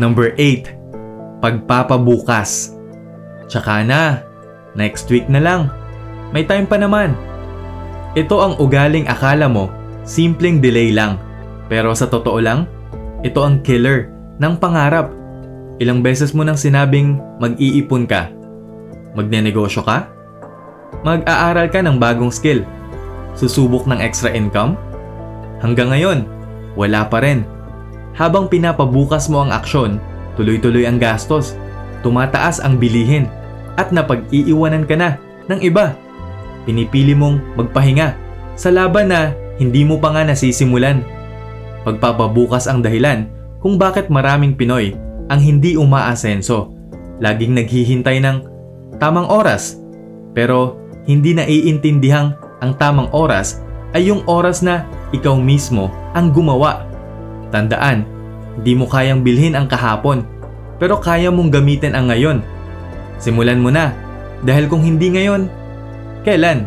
Number 8. Pagpapabukas. Tsaka na. Next week na lang. May time pa naman. Ito ang ugaling akala mo, simpleng delay lang. Pero sa totoo lang, ito ang killer ng pangarap. Ilang beses mo nang sinabing mag-iipon ka. Magnenegosyo ka? Mag-aaral ka ng bagong skill. Susubok ng extra income? Hanggang ngayon, wala pa rin. Habang pinapabukas mo ang aksyon, tuloy-tuloy ang gastos, tumataas ang bilihin, at napag-iiwanan ka na ng iba. Pinipili mong magpahinga sa laban na hindi mo pa nga nasisimulan. Pagpapabukas ang dahilan kung bakit maraming Pinoy ang hindi umaasenso. Laging naghihintay ng tamang oras. Pero hindi naiintindihang ang tamang oras ay yung oras na ikaw mismo ang gumawa. Tandaan, di mo kayang bilhin ang kahapon, pero kaya mong gamitin ang ngayon. Simulan mo na, dahil kung hindi ngayon, kailan?